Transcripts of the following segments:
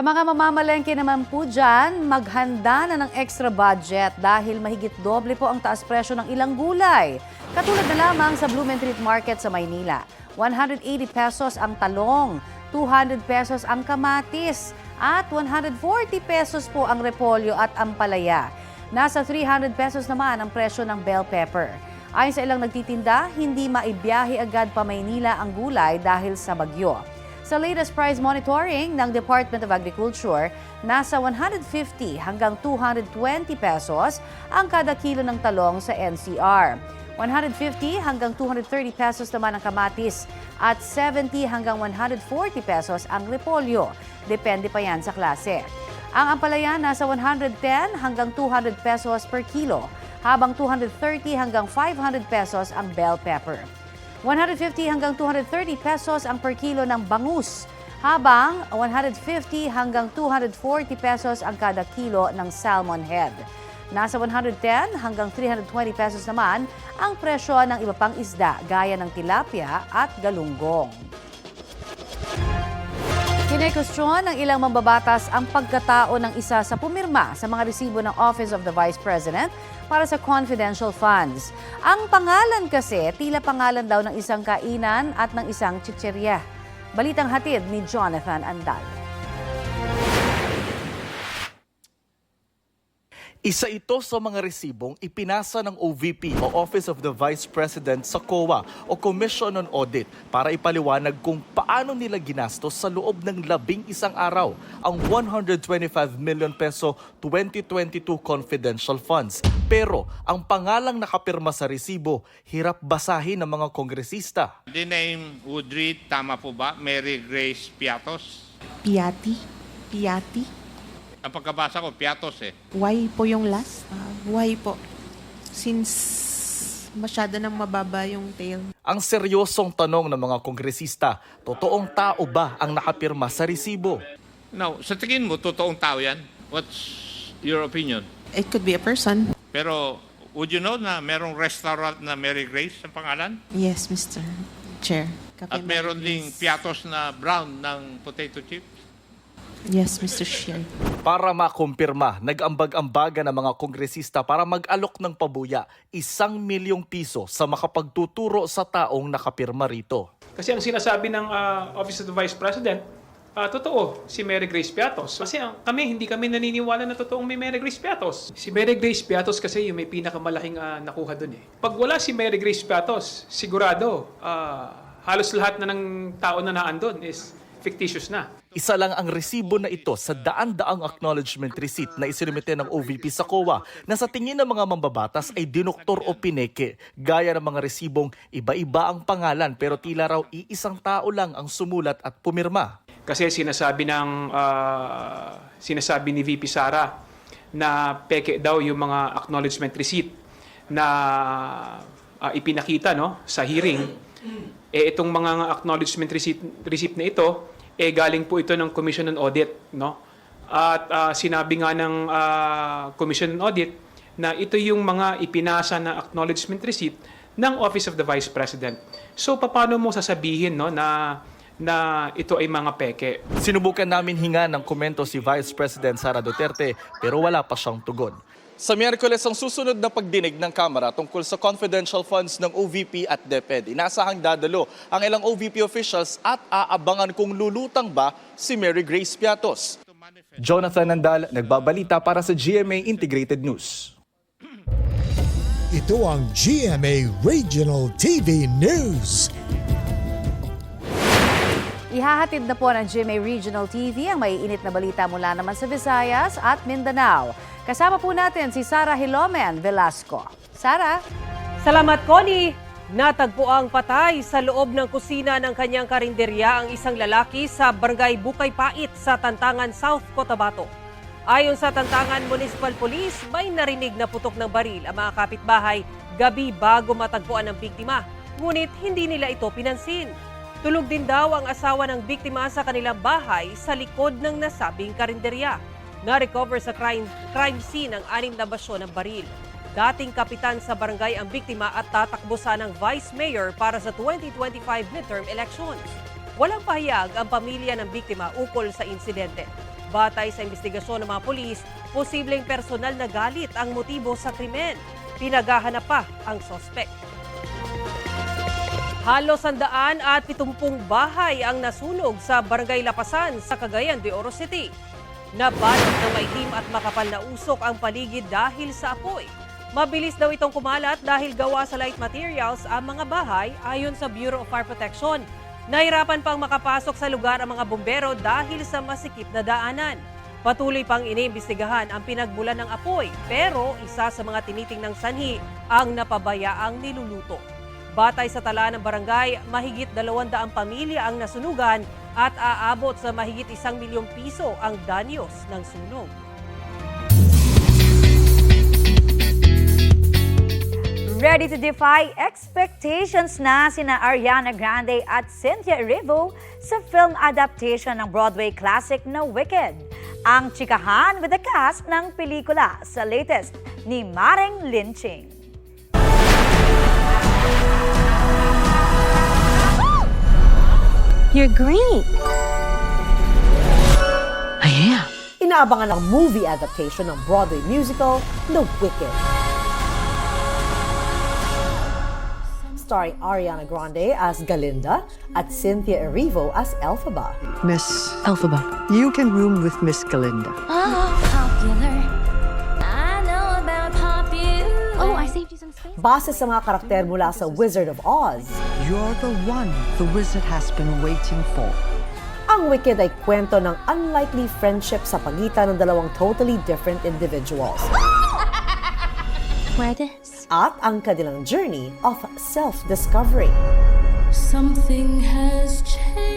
Sa mga mamamalengke naman po dyan, maghanda na ng extra budget dahil mahigit doble po ang taas presyo ng ilang gulay. Katulad na lamang sa Blumentritt Market sa Maynila. 180 pesos ang talong, 200 pesos ang kamatis, at 140 pesos po ang repolyo at ampalaya. Nasa 300 pesos naman ang presyo ng bell pepper. Ayon sa ilang nagtitinda, hindi maibiyahe agad pa Maynila ang gulay dahil sa bagyo. Sa latest price monitoring ng Department of Agriculture, nasa 150 hanggang 220 pesos ang kada kilo ng talong sa NCR. 150 hanggang 230 pesos naman ang kamatis at 70 hanggang 140 pesos ang repolyo. Depende pa yan sa klase. Ang ampalaya nasa 110 hanggang 200 pesos per kilo, habang 230 hanggang 500 pesos ang bell pepper. 150 hanggang 230 pesos ang per kilo ng bangus, habang 150 hanggang 240 pesos ang kada kilo ng salmon head. Nasa 110 hanggang 320 pesos naman ang presyo ng iba pang isda gaya ng tilapia at galunggong. Kinekustyon ng ilang mambabatas ang pagkatao ng isa sa pumirma sa mga resibo ng Office of the Vice President para sa confidential funds. Ang pangalan kasi, tila pangalan daw ng isang kainan at ng isang chicherya. Balitang hatid ni Jonathan Andal. Isa ito sa mga resibong ipinasa ng OVP o Office of the Vice President sa COA o Commission on Audit para ipaliwanag kung paano nila ginastos sa loob ng labing isang araw ang 125 million peso 2022 confidential funds. Pero ang pangalang nakapirma sa resibo, hirap basahin ng mga kongresista. The name would read, tama po ba, Mary Grace Piatos? Piati? Piati? Ang pagkabasa ko, Piatos eh. Why po yung last? Ah, why po? Since masyado nang mababa yung tail. Ang seryosong tanong ng mga kongresista, totoong tao ba ang nakapirma sa resibo? Now, sa tingin mo, totoong tao yan? What's your opinion? It could be a person. Pero, would you know na merong restaurant na Mary Grace ang pangalan? Yes, Mr. Chair. Cafe At meron Mary ding Grace. Piatos na brown ng potato chips? Yes, Mr. Chair. Para makumpirma, nag-ambag-ambaga ng mga kongresista para mag-alok ng pabuya isang milyong piso sa makapagtuturo sa taong nakapirma rito. Kasi ang sinasabi ng ah, Office of the Vice President, ah, totoo, si Mary Grace Piatos. Kasi ang- kami, hindi kami naniniwala na totoong may Mary Grace Piatos. Si Mary Grace Piatos kasi yung may pinakamalaking ah, nakuha dun eh. Pag wala si Mary Grace Piatos, sigurado, ah, halos lahat na ng tao na naandun is fictitious na. Isa lang ang resibo na ito sa daan-daang acknowledgement receipt na isinumite ng OVP sa COA na sa tingin ng mga mambabatas ay dinoktor o pineke. Gaya ng mga resibong iba-iba ang pangalan pero tila raw iisang tao lang ang sumulat at pumirma. Kasi sinasabi ng ah, sinasabi ni VP Sara na peke daw yung mga acknowledgement receipt na ah, ipinakita no sa hearing. Eh itong mga acknowledgement receipt receipt na ito eh galing po ito ng Commission on Audit no. At ah, sinabi nga ng ah, Commission on Audit na ito yung mga ipinasa na acknowledgement receipt ng Office of the Vice President. So paano mo sasabihin no na na ito ay mga peke. Sinubukan namin hinga ng komento si Vice President Sara Duterte pero wala pa siyang tugon. Sa Miyerkules ang susunod na pagdinig ng Kamara tungkol sa confidential funds ng OVP at DepEd. Inasahang dadalo ang ilang OVP officials at aabangan kung lulutang ba si Mary Grace Piatos. Jonathan Nandal, nagbabalita para sa GMA Integrated News. Ito ang GMA Regional TV News. Ihahatid na po ng GMA Regional TV ang maiinit na balita mula naman sa Visayas at Mindanao. Kasama po natin si Sara Hilomen Velasco. Sara? Salamat, Connie! Natagpo ang patay sa loob ng kusina ng kanyang karinderya ang isang lalaki sa Barangay Bukay Pait sa Tantangan, South Cotabato. Ayon sa Tantangan Municipal Police, may narinig na putok ng baril ang mga kapitbahay gabi bago matagpuan ng biktima. Ngunit hindi nila ito pinansin. Tulog din daw ang asawa ng biktima sa kanilang bahay sa likod ng nasabing karinderya. Na-recover sa crime, crime scene ang anim na basyo ng baril. Dating kapitan sa barangay ang biktima at tatakbo sana ng vice mayor para sa 2025 midterm elections. Walang pahayag ang pamilya ng biktima ukol sa insidente. Batay sa investigasyon ng mga pulis, posibleng personal na galit ang motibo sa krimen. Pinaghahanap pa ang sospek. Halos sandaan at pitumpung bahay ang nasunog sa Barangay Lapasan sa Cagayan de Oro City. Nabalot ng maitim at makapal na usok ang paligid dahil sa apoy. Mabilis daw itong kumalat dahil gawa sa light materials ang mga bahay ayon sa Bureau of Fire Protection. Nahirapan pang makapasok sa lugar ang mga bumbero dahil sa masikip na daanan. Patuloy pang iniimbestigahan ang pinagbulan ng apoy pero isa sa mga tinitingnang sanhi ang napabayaang niluluto. Batay sa tala ng barangay, mahigit 200 pamilya ang nasunugan at aabot sa mahigit isang milyong piso ang danyos ng sunog. Ready to defy expectations na sina Ariana Grande at Cynthia Erivo sa film adaptation ng Broadway classic na Wicked. Ang chikahan with the cast ng pelikula sa latest ni Mareng Lynching. You're great. I am. Inaabangan ang movie adaptation ng Broadway musical The Wicked. Starring Ariana Grande as Galinda at Cynthia Erivo as Elphaba. Miss, Elphaba. you can room with Miss Galinda. Ah, oh, I Base sa mga karakter mula sa Wizard of Oz, You're the one the wizard has been waiting for. ang Wicked ay kwento ng unlikely friendship sa pagitan ng dalawang totally different individuals Wedis. at ang kanilang journey of self-discovery. Something has changed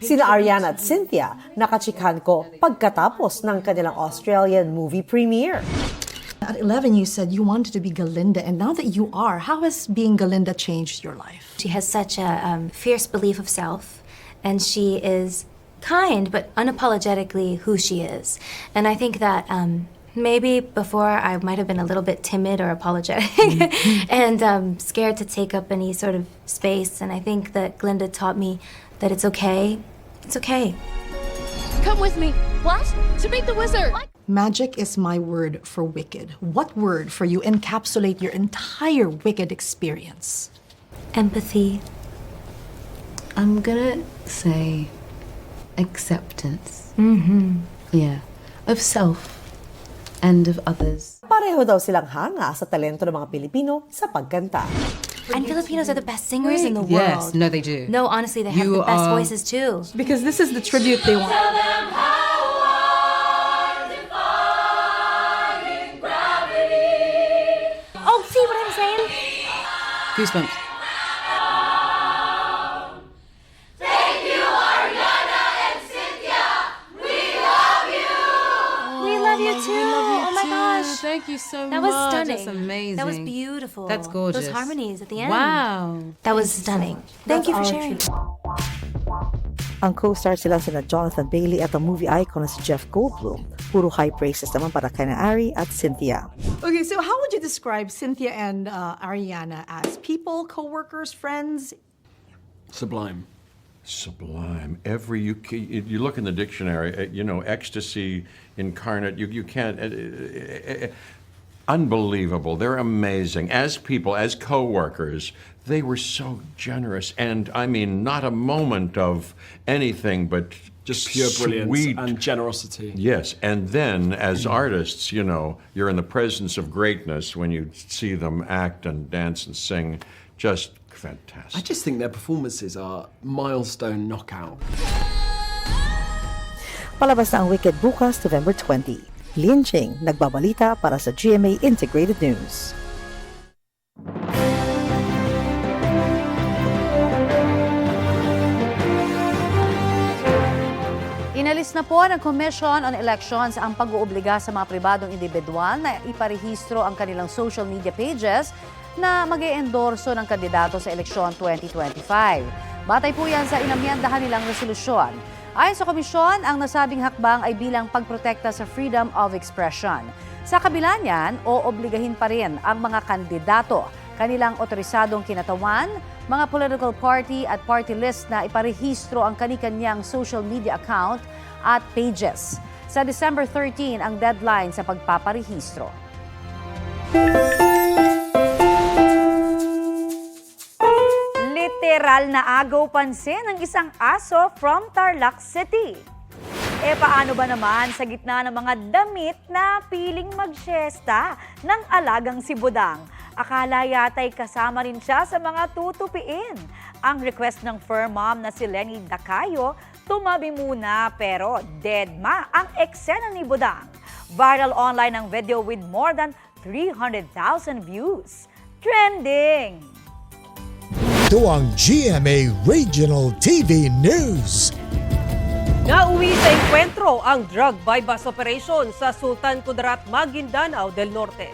Sina Ariana at Cynthia nakachikahan ko pagkatapos ng kanilang Australian movie premiere. At 11, you said you wanted to be Galinda, and now that you are, how has being Galinda changed your life? She has such a um, fierce belief of self, and she is kind but unapologetically who she is. And I think that um, maybe before I might have been a little bit timid or apologetic and um, scared to take up any sort of space. And I think that Glinda taught me that it's okay. It's okay. Come with me. What? To meet the wizard. Magic is my word for wicked. What word for you encapsulate your entire wicked experience? Empathy. I'm gonna say acceptance. Mm-hmm. Yeah. Of self and of others. Pareho daw silang hanga sa talento ng mga Pilipino sa pagkanta. And Filipinos are the best singers in the world. Yes, no, they do. No, honestly, they have You the best are- voices too. Because this is the tribute they want. Oh, see what I'm saying? Goosebumps. Thank you so That much. was stunning. That's amazing. That was beautiful. That's gorgeous. Those harmonies at the end. Wow. That was stunning. Thank you for sharing. Ang co-star sila sina Jonathan Bailey at ang movie icon na si Jeff Goldblum. Puro high praises naman para kay na Ari at Cynthia. Okay, so how would you describe Cynthia and uh, Ariana as people, co-workers, friends? Sublime. Sublime. Every you you look in the dictionary, uh, you know, ecstasy incarnate. You you can't. Uh, uh, uh, unbelievable. They're amazing as people, as co-workers. They were so generous, and I mean, not a moment of anything but Just pure brilliance and generosity. Yes, and then as artists, you know, you're in the presence of greatness when you see them act and dance and sing. Just fantastic. I just think their performances are milestone knockout. Palabas na ang Wicked bukas, November 20. Lynching, nagbabalita para sa GMA Integrated News. Inalis na po ng Commission on Elections ang pag-uubliga sa mga pribadong individual na iparehistro ang kanilang social media pages na mag endorso ng kandidato sa eleksyon 2025. Batay po yan sa inamyandahan nilang resolusyon. Ayon sa komisyon, ang nasabing hakbang ay bilang pagprotekta sa freedom of expression. Sa kabila niyan, oobligahin pa rin ang mga kandidato kanilang otorisadong kinatawan, mga political party at party list na iparehistro ang kanikanyang social media account at pages. Sa December 13 ang deadline sa pagpaparehistro. Literal na agaw pansin ng isang aso from Tarlac City. E paano ba naman sa gitna ng mga damit na piling magsyesta ng alagang si Budang? Akala yata'y kasama rin siya sa mga tutupiin. Ang request ng fur mom na si Lenny Dacayo, tumabi muna pero deadma ang eksena ni Budang. Viral online ang video with more than 300,000 views. Trending! Ito ang GMA Regional TV News. Nauwi sa enkwentro ang drug bypass operation sa Sultan Kudarat, Maguindanao del Norte.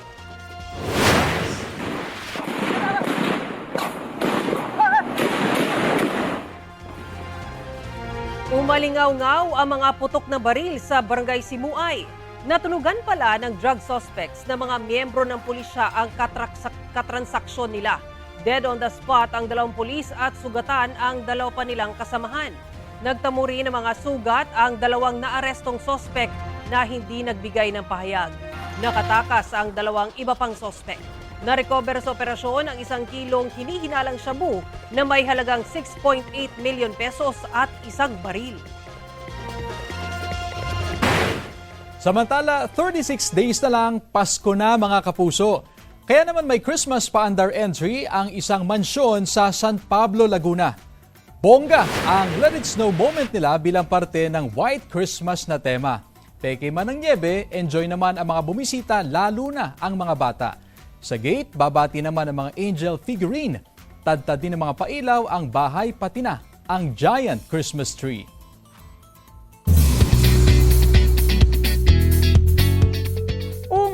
Umalingaw-ngaw ang mga putok na baril sa barangay Simuay. Natunugan pala ng drug suspects na mga miyembro ng pulisya ang katransaksyon nila. Dead on the spot ang dalawang pulis at sugatan ang dalaw pa nilang kasamahan. Nagtamo rin ng mga sugat ang dalawang naarestong sospek na hindi nagbigay ng pahayag. Nakatakas ang dalawang iba pang sospek. Narecover sa operasyon ang isang kilong hinihinalang shabu na may halagang 6.8 million pesos at isang baril. Samantala, 36 days na lang, Pasko na mga kapuso. Kaya naman may Christmas pa-under entry ang isang mansyon sa San Pablo, Laguna. Bongga ang Let It Snow moment nila bilang parte ng White Christmas na tema. Peke man ng niebe, enjoy naman ang mga bumisita lalo na ang mga bata. Sa gate, babati naman ang mga angel figurine. Tadtad din ng mga pailaw ang bahay pati na ang giant Christmas tree.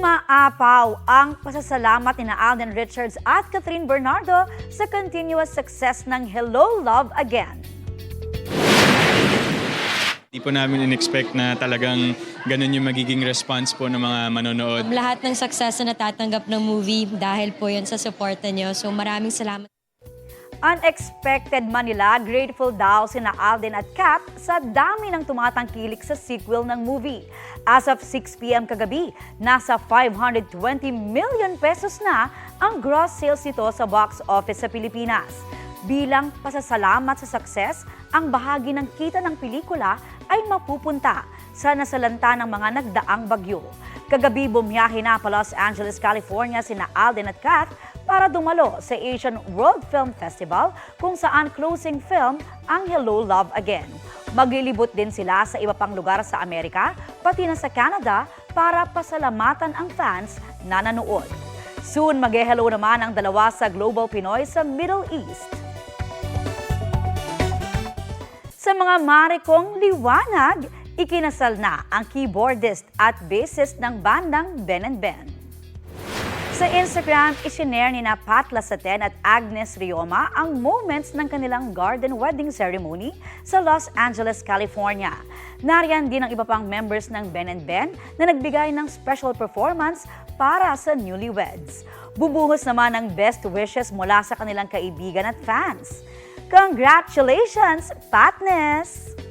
Umaapaw ang pasasalamat ni na Alden Richards at Catherine Bernardo sa continuous success ng Hello Love Again. Hindi po namin in-expect na talagang ganun yung magiging response po ng mga manonood. Lahat ng success na natatanggap ng movie dahil po yun sa suporta nyo. So maraming salamat. Unexpected Manila, grateful daw sina Alden at Kat sa dami ng tumatangkilik sa sequel ng movie. As of 6pm kagabi, nasa 520 million pesos na ang gross sales nito sa box office sa Pilipinas. Bilang pasasalamat sa success, ang bahagi ng kita ng pelikula ay mapupunta sa nasalanta ng mga nagdaang bagyo. Kagabi bumiyahe na pa Los Angeles, California sina Alden at Kat para dumalo sa Asian World Film Festival kung saan closing film ang Hello Love Again. Maglilibot din sila sa iba pang lugar sa Amerika, pati na sa Canada para pasalamatan ang fans na nanood. Soon mag-hello naman ang dalawa sa Global Pinoy sa Middle East. Sa mga marikong liwanag, ikinasal na ang keyboardist at bassist ng bandang Ben and Ben. Sa Instagram, isinare ni na Pat Lasaten at Agnes Rioma ang moments ng kanilang garden wedding ceremony sa Los Angeles, California. Nariyan din ang iba pang members ng Ben and Ben na nagbigay ng special performance para sa newlyweds. Bubuhos naman ng best wishes mula sa kanilang kaibigan at fans. Congratulations, Patness!